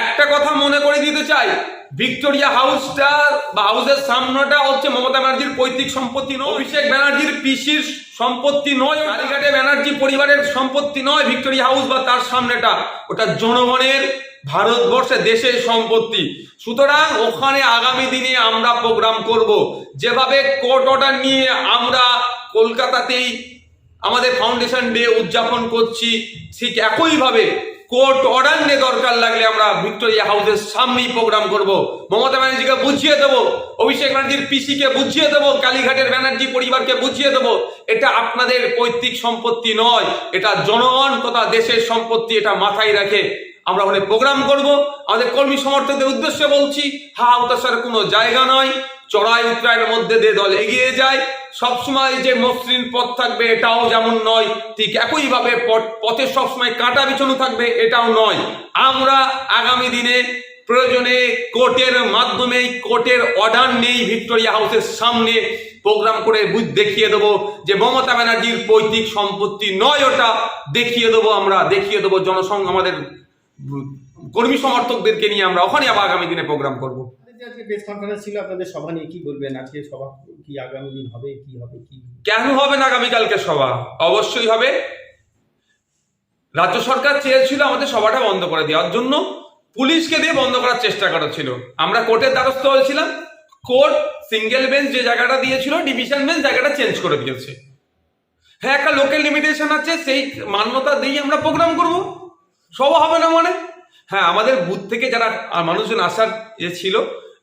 একটা কথা মনে করে দিতে চাই। ভিক্টোরিয়া হাউসটা বা হাউসের সামনেটা হচ্ছে মমতা ব্যানার্জির পৈতৃক সম্পত্তি নয়। অভিষেক ব্যানার্জির পিসির সম্পত্তি নয়। কালীঘাটে ব্যানার্জি পরিবারের সম্পত্তি নয়, ভিক্টোরিয়া হাউস বা তার সামনেটা। ওটা জনগণের ভারতবর্ষে দেশের সম্পত্তি। সুতরাং ওখানে আগামী দিনে আমরা প্রোগ্রাম করব। যেভাবে কোর্ট অর্ডার নিয়ে আমরা কলকাতাতেই আমাদের ফাউন্ডেশন ডে উদযাপন করছি, ঠিক একইভাবে কোর্ট অর্ডার নিয়ে দরকার লাগলে আমরা ভিক্টোরিয়া হাউসের সামনেই প্রোগ্রাম করব। মমতা ব্যানার্জিকে বুঝিয়ে দেবো, অভিষেক ব্যানার্জির পিসিকে বুঝিয়ে দেবো, কালীঘাটের ব্যানার্জি পরিবারকে বুঝিয়ে দেবো। এটা আপনাদের পৈতৃক সম্পত্তি নয়, এটা জনগণ তথা দেশের সম্পত্তি, এটা মাথায় রাখে আমরা ওখানে প্রোগ্রাম করব। আমাদের কর্মী সমর্থকদের উদ্দেশ্যে বলছি হা হতাশার কোনো জায়গা নয় চড়াই উত্তরায়ের মধ্যে দিয়ে দল এগিয়ে যায়। সবসময় যে মসৃণ পথ থাকবে এটাও যেমন নয়, ঠিক একইভাবে পথ- পথে সবসময় কাঁটা বিছানো থাকবে এটাও নয়। আমরা আগামী দিনে প্রয়োজনে কোর্টের মাধ্যমে কোর্টের অর্ডার নেই ভিক্টোরিয়া হাউসের সামনে প্রোগ্রাম করে বুঝ দেখিয়ে দেবো যে মমতা ব্যানার্জির পৈতৃক সম্পত্তি নয় ওটা, দেখিয়ে দেবো আমরা, দেখিয়ে দেবো জনসংঘ আমাদের কর্মী সমর্থকদেরকে নিয়ে আমরা ওখানে আবার আগামী দিনে প্রোগ্রাম করব। আজকে প্রেস কনফারেন্স ছিল, আপনাদের সভা নিয়ে কি বলবেন? আজকে সভা কি আগামী দিন হবে? কি হবে? কি কেন হবে না আগামীকালকে সভা? অবশ্যই হবে। রাজ্য সরকার চেয়েছিল আমাদের সভাটা বন্ধ করে দেওয়ার জন্য। পুলিশকে দিয়ে বন্ধ করার চেষ্টা করা ছিল। আমরা কোর্টের দ্বারস্থ হয়েছিলাম। কোর্ট সিঙ্গেল বেঞ্চ যে জায়গাটা দিয়েছিল ডিভিশন বেঞ্চ জায়গাটা চেঞ্জ করে দিয়েছে। হ্যাঁ একটা লোকাল লিমিটেশন আছে, সেই মান্যতা দিয়ে আমরা প্রোগ্রাম করব। সভা হবে না মানে? হ্যাঁ আমাদের বুথ থেকে যারা মানুষজন আসার যে ছিল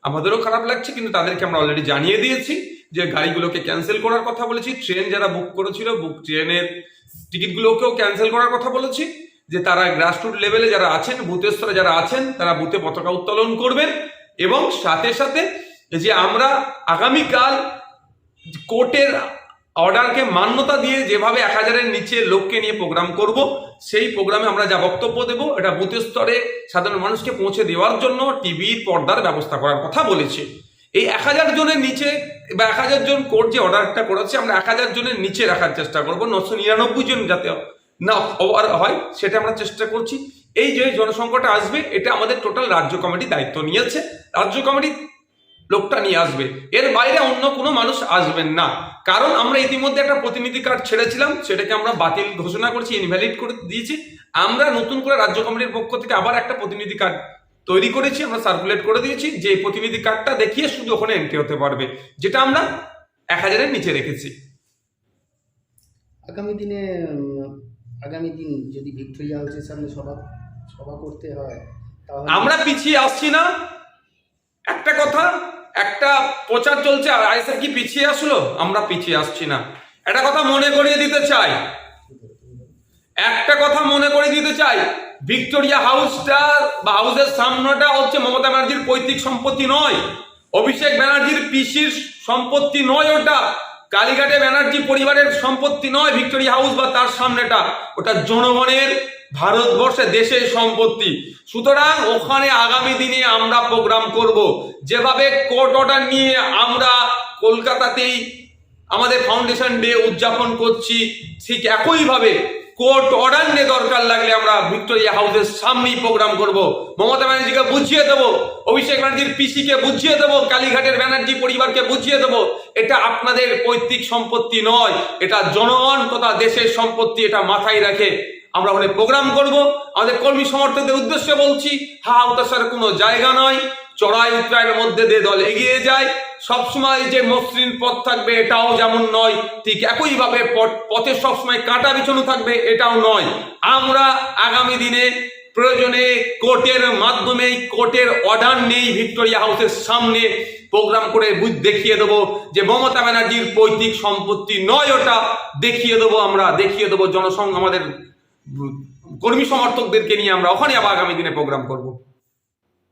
আমাদেরও খারাপ লাগছে, কিন্তু তাদেরকে আমরা অলরেডি জানিয়ে দিয়েছি যে গাড়িগুলোকে ক্যান্সেল করার কথা বলেছি। ট্রেন যারা বুক করেছিল বুক ট্রেনের টিকিটগুলোকেও ক্যান্সেল করার কথা বলেছি, যে তারা গ্রাসরুট লেভেলে যারা আছেন বুথের স্তরে যারা আছেন, তারা বুথে পতাকা উত্তোলন করবেন এবং সাথে সাথে যে আমরা আগামীকাল কোর্টের অর্ডারকে মান্যতা দিয়ে যেভাবে এক হাজারের নিচে লোককে নিয়ে প্রোগ্রাম করব, সেই প্রোগ্রামে আমরা যা বক্তব্য দেব, এটা বুথ স্তরে সাধারণ মানুষকে পৌঁছে দেওয়ার জন্য টিভির পর্দার ব্যবস্থা করার কথা বলেছে। এই এক হাজার জনের নিচে বা এক হাজার জন কোর্ট যে অর্ডারটা করেছে, আমরা এক হাজার জনের নিচে রাখার চেষ্টা করব, নশো নিরানব্বই জন যাতে না হয়, সেটা আমরা চেষ্টা করছি। এই যে জনসংখ্যাটা আসবে, এটা আমাদের টোটাল রাজ্য কমিটি দায়িত্ব নিয়েছে। রাজ্য কমিটি লোকটা নিয়ে আসবে। এর বাইরে অন্য কোনো মানুষ আসবেন না। কারণ আমরা ইতিমধ্যে একটা প্রতিনিধি কার্ড ছেড়েছিলাম সেটাকে আমরা বাতিল ঘোষণা করছি ইনভ্যালিড করে দিয়েছি। আমরা নতুন করে রাজ্য কমিটির পক্ষ থেকে আবার একটা প্রতিনিধি কার্ড তৈরি করেছি আমরা সার্কুলেট করে দিয়েছি। যে প্রতিনিধি কার্ডটা দেখিয়ে শুধু ওখানে এন্ট্রি হতে পারবে যেটা আমরা এক হাজারের নিচে রেখেছি। আগামী দিনে আগামী দিন যদি ভিক্টোরিয়া হাউসের সামনে সভা সভা করতে হয় আমরা পিছিয়ে আসছি না। একটা কথা একটা প্রচার চলছে আর আইসা কি পিছিয়ে আসলো? আমরা পিছিয়ে আসছি না। একটা কথা মনে করিয়ে দিতে চাই। একটা কথা মনে করে দিতে চাই। ভিক্টোরিয়া হাউসটা বা হাউসের সামনেটা হচ্ছে মমতা ব্যানার্জির পৈতৃক সম্পত্তি নয়। অভিষেক ব্যানার্জির পিসির সম্পত্তি নয় ওটা। কালীঘাটে ব্যানার্জি পরিবারের সম্পত্তি নয় ভিক্টোরিয়া হাউস বা তার সামনেটা। ওটা জনগণের ভারতবর্ষে দেশের সম্পত্তি। সুতরাং ওখানে আগামী দিনে আমরা প্রোগ্রাম করব। যেভাবে কোর্ট অর্ডার নিয়ে আমরা কলকাতাতেই আমাদের ফাউন্ডেশন ডে উদযাপন করছি, ঠিক একইভাবে কোর্ট অর্ডার নিয়ে দরকার লাগলে আমরা ভিক্টোরিয়া হাউসের সামনেই প্রোগ্রাম করব। মমতা ব্যানার্জিকে বুঝিয়ে দেবো, অভিষেক ব্যানার্জির পিসিকে বুঝিয়ে দেবো, কালীঘাটের ব্যানার্জি পরিবারকে বুঝিয়ে দেবো। এটা আপনাদের পৈতৃক সম্পত্তি নয়, এটা জনগণ তথা দেশের সম্পত্তি, এটা মাথায় রেখে আমরা ওখানে প্রোগ্রাম করব। আমাদের কর্মী সমর্থকদের উদ্দেশ্যে বলছি, হা হতাশার কোনো জায়গা নয় চড়াই উত্তরায়ের মধ্যে দিয়ে দল এগিয়ে যায়। সবসময় যে মসৃণ পথ থাকবে এটাও যেমন নয়, ঠিক একইভাবে পথ- সবসময় কাঁটা বিছানো থাকবে এটাও নয়। আমরা আগামী দিনে প্রয়োজনে কোর্টের মাধ্যমে, কোর্টের অর্ডার নেই ভিক্টোরিয়া হাউসের সামনে প্রোগ্রাম করে বুঝ দেখিয়ে দেবো যে মমতা ব্যানার্জির পৈতৃক সম্পত্তি নয় ওটা। দেখিয়ে দেবো আমরা, দেখিয়ে দেবো জনসংঘ আমাদের কর্মী সমর্থকদেরকে নিয়ে আমরা ওখানে আবার আগামী দিনে প্রোগ্রাম করব।